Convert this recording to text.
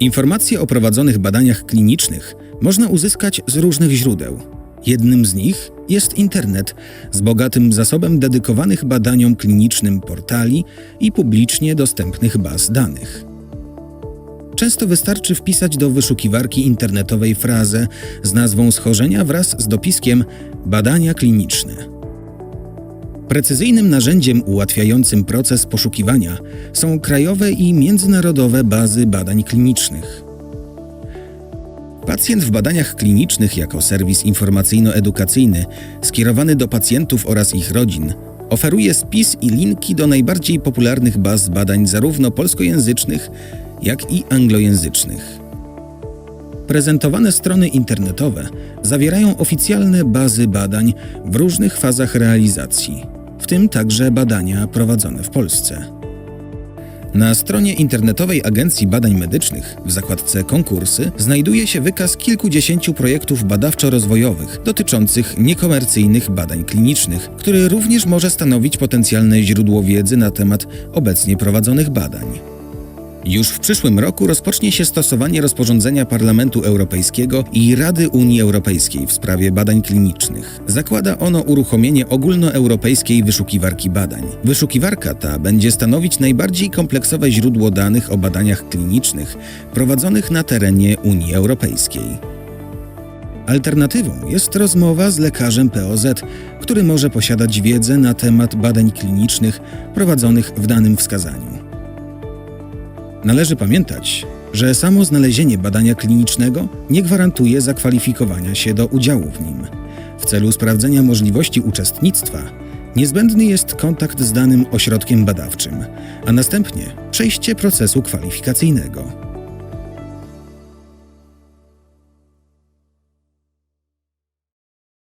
Informacje o prowadzonych badaniach klinicznych można uzyskać z różnych źródeł. Jednym z nich jest internet z bogatym zasobem dedykowanych badaniom klinicznym portali i publicznie dostępnych baz danych. Często wystarczy wpisać do wyszukiwarki internetowej frazę z nazwą schorzenia wraz z dopiskiem badania kliniczne. Precyzyjnym narzędziem ułatwiającym proces poszukiwania są krajowe i międzynarodowe bazy badań klinicznych. Pacjent w badaniach klinicznych jako serwis informacyjno-edukacyjny skierowany do pacjentów oraz ich rodzin oferuje spis i linki do najbardziej popularnych baz badań zarówno polskojęzycznych, jak i anglojęzycznych. Prezentowane strony internetowe zawierają oficjalne bazy badań w różnych fazach realizacji, w tym także badania prowadzone w Polsce. Na stronie internetowej Agencji Badań Medycznych w zakładce Konkursy znajduje się wykaz kilkudziesięciu projektów badawczo-rozwojowych dotyczących niekomercyjnych badań klinicznych, który również może stanowić potencjalne źródło wiedzy na temat obecnie prowadzonych badań. Już w przyszłym roku rozpocznie się stosowanie rozporządzenia Parlamentu Europejskiego i Rady Unii Europejskiej w sprawie badań klinicznych. Zakłada ono uruchomienie ogólnoeuropejskiej wyszukiwarki badań. Wyszukiwarka ta będzie stanowić najbardziej kompleksowe źródło danych o badaniach klinicznych prowadzonych na terenie Unii Europejskiej. Alternatywą jest rozmowa z lekarzem POZ, który może posiadać wiedzę na temat badań klinicznych prowadzonych w danym wskazaniu. Należy pamiętać, że samo znalezienie badania klinicznego nie gwarantuje zakwalifikowania się do udziału w nim. W celu sprawdzenia możliwości uczestnictwa niezbędny jest kontakt z danym ośrodkiem badawczym, a następnie przejście procesu kwalifikacyjnego.